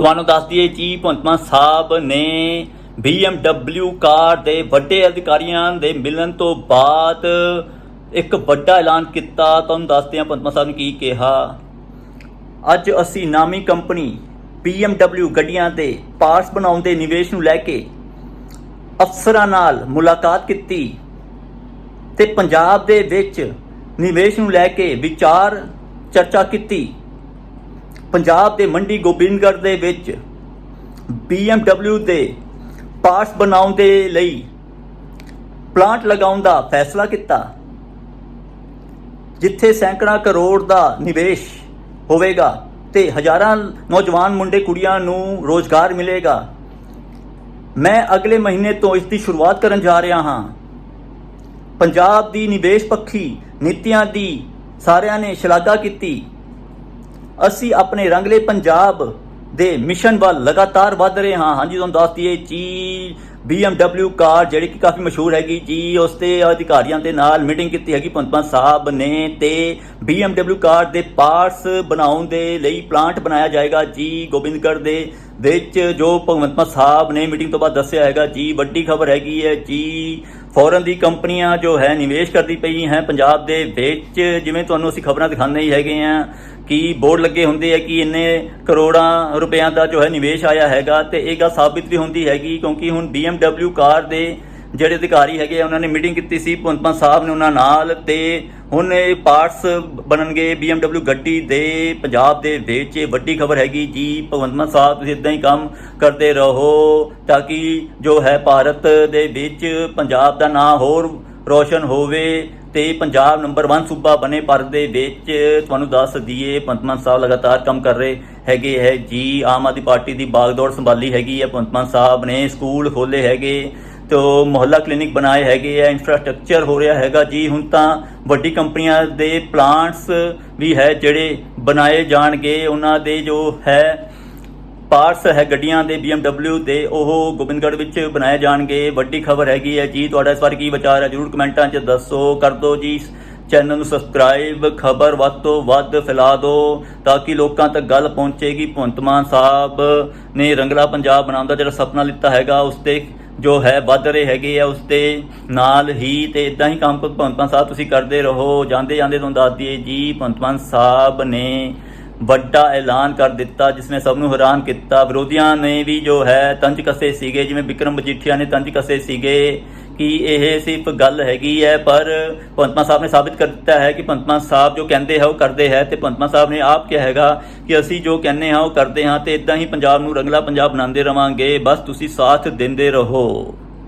ਤੁਹਾਨੂੰ ਦੱਸ ਦਈਏ ਜੀ ਭੰਤਮਾ ਸਾਹਿਬ ਨੇ BMW ਕਾਰ ਦੇ ਵੱਡੇ ਅਧਿਕਾਰੀਆਂ ਦੇ ਮਿਲਣ ਤੋਂ ਬਾਅਦ ਇੱਕ ਵੱਡਾ ਐਲਾਨ ਕੀਤਾ। ਤੁਹਾਨੂੰ ਦੱਸਦੇ ਹਾਂ ਭਗਵੰਤ ਸਾਹਿਬ ਨੇ ਕੀ ਕਿਹਾ? ਅੱਜ ਅਸੀਂ ਨਾਮੀ ਕੰਪਨੀ BMW ਗੱਡੀਆਂ ਦੇ ਪਾਰਟਸ ਬਣਾਉਣ ਦੇ ਨਿਵੇਸ਼ ਨੂੰ ਲੈ ਕੇ ਅਫਸਰਾਂ ਨਾਲ ਮੁਲਾਕਾਤ ਕੀਤੀ ਤੇ ਪੰਜਾਬ ਦੇ ਵਿੱਚ ਨਿਵੇਸ਼ ਨੂੰ ਲੈ ਕੇ ਵਿਚਾਰ ਚਰਚਾ ਕੀਤੀ। ਪੰਜਾਬ ਦੇ ਮੰਡੀ ਗੋਬਿੰਦਗੜ੍ਹ ਦੇ ਵਿੱਚ BMW ਦੇ ਪਾਰਟਸ ਬਣਾਉਣ ਦੇ ਲਈ ਪਲਾਂਟ ਲਗਾਉਣ ਦਾ ਫੈਸਲਾ ਕੀਤਾ, ਜਿੱਥੇ ਸੈਂਕੜਾ ਕਰੋੜ ਦਾ ਨਿਵੇਸ਼ ਹੋਵੇਗਾ ਤੇ ਹਜ਼ਾਰਾਂ ਨੌਜਵਾਨ ਮੁੰਡੇ ਕੁੜੀਆਂ ਨੂੰ ਰੋਜ਼ਗਾਰ ਮਿਲੇਗਾ। ਮੈਂ ਅਗਲੇ ਮਹੀਨੇ ਤੋਂ ਇਸ ਦੀ ਸ਼ੁਰੂਆਤ ਕਰਨ ਜਾ ਰਿਹਾ ਹਾਂ। ਪੰਜਾਬ ਦੀ ਨਿਵੇਸ਼ ਪੱਖੀ ਨੀਤੀਆਂ ਦੀ ਸਾਰਿਆਂ ਨੇ ਸ਼ਲਾਘਾ ਕੀਤੀ। ਅਸੀਂ ਆਪਣੇ ਰੰਗਲੇ ਪੰਜਾਬ ਦੇ ਮਿਸ਼ਨ ਵੱਲ ਲਗਾਤਾਰ ਵਧ ਰਹੇ ਹਾਂ। ਹਾਂਜੀ, ਤੁਹਾਨੂੰ ਦੱਸ ਦਈਏ, ਜੀ BMW ਕਾਰ ਜਿਹੜੀ ਕਿ ਕਾਫੀ ਮਸ਼ਹੂਰ ਹੈਗੀ ਜੀ, ਉਸ ਤੇ ਅਧਿਕਾਰੀਆਂ ਦੇ ਨਾਲ ਮੀਟਿੰਗ ਕੀਤੀ ਹੈਗੀ। ਭਗਵੰਤ ਮਾਨ ਸਾਹਿਬ ਨੇ ਤੇ BMW ਕਾਰ ਦੇ ਪਾਰਟਸ ਬਣਾਉਣ ਦੇ ਲਈ ਪਲਾਂਟ ਬਣਾਇਆ ਜਾਏਗਾ ਜੀ, ਗੋਬਿੰਦਗੜ੍ਹ ਦੇ ਵਿੱਚ, ਜੋ ਭਗਵੰਤ ਮਾਨ ਸਾਹਿਬ ਨੇ ਮੀਟਿੰਗ ਤੋਂ ਬਾਅਦ ਦੱਸਿਆ ਹੈਗਾ ਜੀ। ਵੱਡੀ ਖਬਰ ਹੈਗੀ ਹੈ ਜੀ ਫੋਰਨ ਦੀ ਕੰਪਨੀਆਂ ਜੋ ਹੈ, ਨਿਵੇਸ਼ ਕਰਦੀ ਪਈ ਹੈ ਪੰਜਾਬ ਦੇ ਵਿੱਚ। ਜਿਵੇਂ ਤੁਹਾਨੂੰ ਅਸੀਂ ਖਬਰਾਂ ਦਿਖਾਉਂਦੇ ਹੀ ਹੈਗੇ ਆ ਕਿ ਬੋਰਡ ਲੱਗੇ ਹੁੰਦੇ ਆ ਕਿ ਇੰਨੇ ਕਰੋੜਾਂ ਰੁਪਇਆਂ ਦਾ ਜੋ ਹੈ ਨਿਵੇਸ਼ ਆਇਆ ਹੈਗਾ ਤੇ ਇਹ ਗੱਲ ਸਾਬਿਤ ਵੀ ਹੁੰਦੀ ਹੈਗੀ ਕਿਉਂਕਿ ਹੁਣ BMW ਕਾਰ ਦੇ ਜਿਹੜੇ ਅਧਿਕਾਰੀ ਹੈਗੇ ਆ, ਉਹਨਾਂ ਨੇ ਮੀਟਿੰਗ ਕੀਤੀ ਸੀ, ਭਗਵੰਤ ਮਾਨ ਸਾਹਿਬ ਨੇ ਉਹਨਾਂ ਨਾਲ ਤੇ ਹੁਣ ਇਹ ਪਾਰਟਸ ਬਣਨਗੇ BMW ਗੱਡੀ ਦੇ, ਪੰਜਾਬ ਦੇ ਵਿੱਚ। ਵੱਡੀ ਖਬਰ ਹੈਗੀ, ਜੀ ਭਗਵੰਤ ਮਾਨ ਸਾਹਿਬ, ਤੁਸੀਂ ਇਦਾਂ ਹੀ ਕੰਮ ਕਰਦੇ ਰਹੋ ਤਾਂ ਕਿ ਜੋ ਹੈ ਭਾਰਤ ਦੇ ਵਿੱਚ ਪੰਜਾਬ ਦਾ ਨਾਂ ਹੋਰ ਰੋਸ਼ਨ ਹੋਵੇ ਤੇ ਪੰਜਾਬ ਨੰਬਰ 1 ਸੂਬਾ ਬਣੇ ਭਾਰਤ ਦੇ ਵਿੱਚ ਤੁਹਾਨੂੰ ਦੱਸ ਦਈਏ ਭਗਵੰਤ ਮਾਨ ਸਾਹਿਬ ਲਗਾਤਾਰ ਕੰਮ ਕਰ ਰਹੇ ਹੈਗੇ ਹੈ ਜੀ। ਆਮ ਆਦਮੀ ਪਾਰਟੀ ਦੀ ਬਾਗਦੌੜ ਸੰਭਾਲੀ ਹੈਗੀ ਹੈ ਭਗਵੰਤ ਮਾਨ ਸਾਹਿਬ ਨੇ ਸਕੂਲ ਖੋਲੇ ਹੈਗੇ, ਤੋ ਮੁਹੱਲਾ ਕਲੀਨਿਕ ਬਣਾਏ ਹੈਗੇ ਆ ਇਨਫਰਾਸਟ੍ਰਕਚਰ ਹੋ ਰਿਹਾ ਹੈਗਾ ਜੀ। ਹੁਣ ਤਾਂ ਵੱਡੀ ਕੰਪਨੀਆਂ ਦੇ ਪਲਾਂਟਸ ਵੀ ਹੈ ਜਿਹੜੇ ਬਣਾਏ ਜਾਣਗੇ। ਉਹਨਾਂ ਦੇ ਜੋ ਹੈ ਪਾਰਟਸ ਹੈ ਗੱਡੀਆਂ ਦੇ BMW ਦੇ, ਉਹ ਗੋਬਿੰਦਗੜ੍ਹ ਵਿੱਚ ਬਣਾਏ ਜਾਣਗੇ। ਵੱਡੀ ਖਬਰ ਹੈਗੀ ਹੈ ਜੀ, ਤੁਹਾਡਾ ਇਸ ਬਾਰੇ ਕੀ ਵਿਚਾਰ ਹੈ? ਜਰੂਰ ਕਮੈਂਟਾਂ 'ਚ ਦੱਸੋ, ਕਰ ਦਿਓ ਜੀ ਚੈਨਲ ਨੂੰ ਸਬਸਕ੍ਰਾਈਬ ਖਬਰ ਵੱਧ ਤੋਂ ਵੱਧ ਫੈਲਾ ਦਿਓ, ਤਾਂ ਕਿ ਲੋਕਾਂ ਤੱਕ ਗੱਲ ਪਹੁੰਚੇਗੀ। ਭਗਵੰਤ ਮਾਨ ਸਾਹਿਬ ਨੇ ਰੰਗਲਾ ਪੰਜਾਬ ਬਣਾਉਣ ਦਾ ਜਿਹੜਾ ਸੁਪਨਾ ਲਿੱਤਾ ਹੈਗਾ, ਉਸ ਤੇ ਜੋ ਹੈ, ਵੱਧ ਰਹੇ ਹੈਗੇ ਆ, ਉਸ ਤੇ ਨਾਲ ਹੀ ਤੇ ਇਦਾਂ ਹੀ ਕੰਮ ਭਗਵੰਤ ਮਾਨ ਸਾਹਿਬ ਤੁਸੀਂ ਕਰਦੇ ਰਹੋ ਜਾਂਦੇ ਜਾਂਦੇ ਤੁਹਾਨੂੰ ਦੱਸ ਦਈਏ ਜੀ, ਭਗਵੰਤ ਮਾਨ ਸਾਹਿਬ ਨੇ ਵੱਡਾ ਐਲਾਨ ਕਰ ਦਿੱਤਾ, ਜਿਸ ਨੇ ਸਭ ਨੂੰ ਹੈਰਾਨ ਕੀਤਾ। ਵਿਰੋਧੀਆਂ ਨੇ ਵੀ ਜੋ ਹੈ, ਤੰਜ ਕਸੇ ਸੀਗੇ, ਜਿਵੇਂ ਵਿਕਰਮ ਮਜੀਠੀਆ ਨੇ ਤੰਜ ਕਸੇ ਸੀਗੇ, ਕਿ ਇਹ ਸਿਰਫ ਗੱਲ ਹੈਗੀ ਹੈ, ਪਰ ਭਗਵੰਤ ਸਾਹਿਬ ਨੇ ਸਾਬਿਤ ਕਰ ਦਿੱਤਾ ਹੈ ਕਿ ਭਗਵੰਤ ਸਾਹਿਬ ਜੋ ਕਹਿੰਦੇ ਹੈ ਉਹ ਕਰਦੇ ਹੈ, ਤੇ ਪੰਤਮਾ ਸਾਹਿਬ ਨੇ ਆਪ ਕਿਹਾ ਹੈਗਾ ਕਿ ਅਸੀਂ ਜੋ ਕਹਿੰਦੇ ਹਾਂ, ਉਹ ਕਰਦੇ ਹਾਂ, ਤੇ ਇਦਾਂ ਹੀ ਪੰਜਾਬ ਨੂੰ ਰੰਗਲਾ ਪੰਜਾਬ ਬਣਾਉਂਦੇ ਰਵਾਂਗੇ। ਬਸ ਤੁਸੀਂ ਸਾਥ ਦਿੰਦੇ ਰਹੋ।